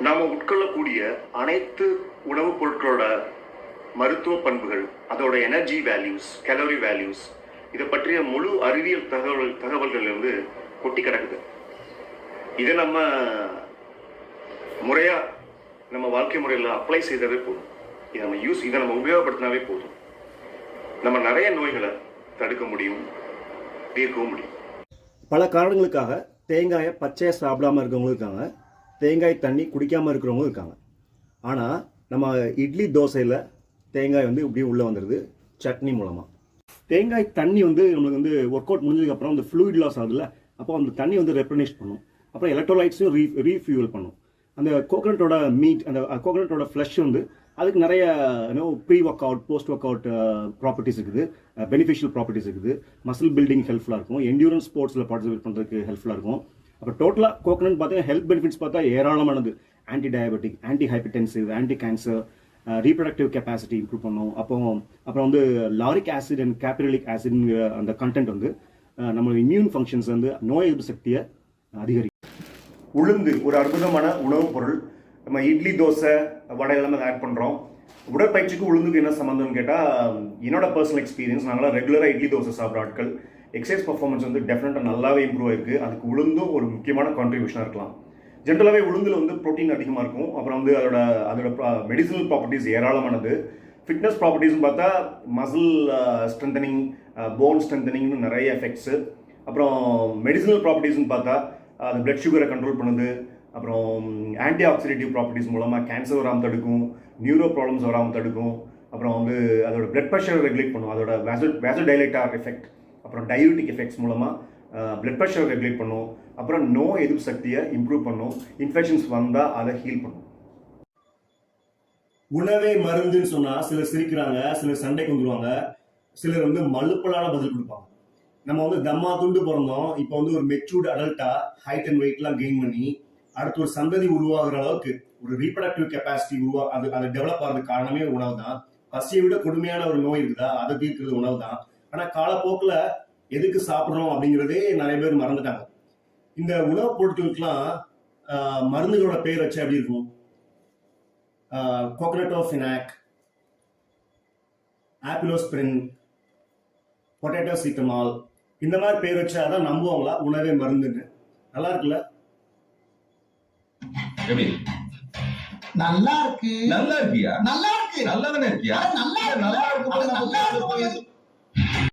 நாம் உட்கொள்ளக்கூடிய அனைத்து உணவுப் பொருட்களோட மருத்துவ பண்புகள் அதோட எனர்ஜி வேல்யூஸ் கலோரி வேல்யூஸ் இதை பற்றிய முழு அறிவியல் தகவல் தகவல்கள் வந்து கொட்டி கிடக்குது. இதை நம்ம முறையாக நம்ம வாழ்க்கை முறையில் அப்ளை செய்தவே போதும். இதை நம்ம யூஸ் இதை நம்ம உபயோகப்படுத்தினாவே போதும். நம்ம நிறைய நோய்களை தடுக்க முடியும் தீர்க்கவும் முடியும். பல காரணங்களுக்காக தேங்காயை பச்சையாக சாப்பிடாம இருக்கவங்களும் இருக்காங்க. தேங்காய் தண்ணி குடிக்காமல் இருக்கிறவங்களும் இருக்காங்க. ஆனால் நம்ம இட்லி தோசையில் தேங்காய் வந்து இப்படியே உள்ளே வந்துடுது சட்னி மூலமாக தேங்காய் தண்ணி வந்து நம்மளுக்கு வந்து ஒர்க் அவுட் முடிஞ்சதுக்கப்புறம் அந்த ஃப்ளூயிட் லாஸ் ஆகுதுல்ல அப்போ அந்த தண்ணி வந்து ரெப்ரனிஷ் பண்ணும். அப்புறம் எலக்ட்ரோலைட்ஸையும் ரீ ரீஃபியூல் பண்ணும். அந்த கோகனட்டோட மீட் அந்த கோகனட்டோட ஃப்ளஷ் வந்து அதுக்கு நிறைய pre workout post workout properties இருக்குது பெனிஃபிஷியல் ப்ராப்பர்ட்டிஸ் இருக்குது. மசில் பில்டிங் ஹெல்ப்ஃபுல்லாக இருக்கும். என்டியூரன்ஸ் ஸ்போர்ட்ஸில் பார்ட்டிசிபேட் பண்ணுறதுக்கு ஹெல்ப்ஃபுல்லாக இருக்கும். அப்போ டோட்டலாக கோகனட் பார்த்தீங்கன்னா ஹெல்த் பெனிஃபிட்ஸ் பார்த்தா ஏராளமானது. Anti diabetic anti hypertensive anti cancer reproductive capacity improve பண்ணும். அப்போ அப்புறம் வந்து லாரிக் ஆசிட் அண்ட் கேப்ரிலிக் ஆசிட்ங்கிற அந்த கண்டென்ட் வந்து அஹ், நம்மளோட இம்யூன் ஃபங்க்ஷன்ஸ் வந்து நோய் எதிர்ப்பு சக்தியை அதிகரிக்கும். உளுந்து ஒரு அற்புதமான உணவுப் பொருள். நம்ம இட்லி தோசை வடை எல்லாமே ஆட் பண்ணுறோம் உடற்பயிற்சிக்கு உளுந்துக்கு என்ன சம்மந்தம்னு கேட்டால் என்னோட பர்சனல் எக்ஸ்பீரியன்ஸ் நாங்களாம் ரெகுலராக இட்லி தோசை சாப்பிட்ற ஆட்கள். எக்ஸசைஸ் பர்ஃபார்மன்ஸ் வந்து டெஃபினட்டாக நல்லாவே இம்ப்ரூவ் ஆயிருக்கு. அதுக்கு உளுந்தும் ஒரு முக்கியமான கான்ட்ரிபியூஷனாக இருக்கலாம். ஜென்ரலாகவே உளுந்தில் வந்து ப்ரோட்டீன் அதிகமாக இருக்கும். அப்புறம் வந்து அதோட அதோட மெடிசனல் ப்ராப்பர்ட்டிஸ் ஏராளமானது. ஃபிட்னஸ் ப்ராப்பர்ட்டிஸ்னு பார்த்தா மசில் ஸ்ட்ரென்தனிங் போன் ஸ்ட்ரென்தனிங்னு நிறைய எஃபெக்ட்ஸு அப்புறம் மெடிசனல் ப்ராப்பர்ட்டிஸ்னு பார்த்தா அது பிளட் சுகரை கண்ட்ரோல் பண்ணுது. அப்புறம் ஆன்டி ஆக்சிடேட்டிவ் ப்ராப்பர்ட்டிஸ் மூலமாக கேன்சர் வராமல் தடுக்கும். நியூரோ ப்ராப்ளம்ஸ் வராமல் தடுக்கும். அப்புறம் வந்து அதோட பிளட் ப்ரெஷர் ரெகுலேட் பண்ணும். அதோட வேசோ வேசோடைலேட்டார் எஃபெக்ட் அப்புறம் டயபெட்டிக் எஃபெக்ட்ஸ் மூலமாக பிளட் ப்ரெஷர் ரெகுலேட் பண்ணும். அப்புறம் நோய் எதிர்ப்பு சக்தியை இம்ப்ரூவ் பண்ணும். இன்ஃபெக்ஷன்ஸ் வந்தால் அதை ஹீல் பண்ணும். உணவே மருந்துன்னு சொன்னால் சிலர் சிரிக்கிறாங்க சிலர் சண்டைக்கு வந்துடுவாங்க சிலர் வந்து மலுப்பலான பதில் கொடுப்பாங்க. நம்ம வந்து தம்மா துண்டு பிறந்தோம் இப்போ வந்து ஒரு மெச்சூர்டு அடல்ட்டா ஹைட் அண்ட் வெயிட்லாம் கெயின் பண்ணி அடுத்து ஒரு சந்ததி உருவாகிற அளவுக்கு ஒரு ரீப்ரடக்டிவ் கெப்பாசிட்டி உருவா அது அது டெவலப் ஆகிறதுக்கு காரணமே உணவு தான் பசியை விட கொடுமையான ஒரு நோய் இருக்குதா? அதை தீர்க்கிறது உணவு தான் ஆனால் காலப்போக்கில் எதுக்கு சாப்பிட்றோம் அப்படிங்கிறதே நிறைய பேர் மறந்துட்டாங்க. இந்த உணவுப் பொருட்களுக்கெல்லாம் மருந்துகளோட பேர் வச்சு எப்படி இருக்கும்? கோகனட்டோ ஃபினாக் ஆப்பிளோஸ்பிரின் பொட்டேட்டோ சீட்டமால் இந்த மாதிரி பேர் வச்சா தான் நம்புவாங்களா? உணவே மருந்துன்னு. நல்லா இருக்குல்ல? நல்லா இருக்கு. நல்லா இருக்கியா? நல்லா இருக்கு. நல்லா தானே இருக்கியா நல்லா இருக்கு. நல்லா இருக்கும்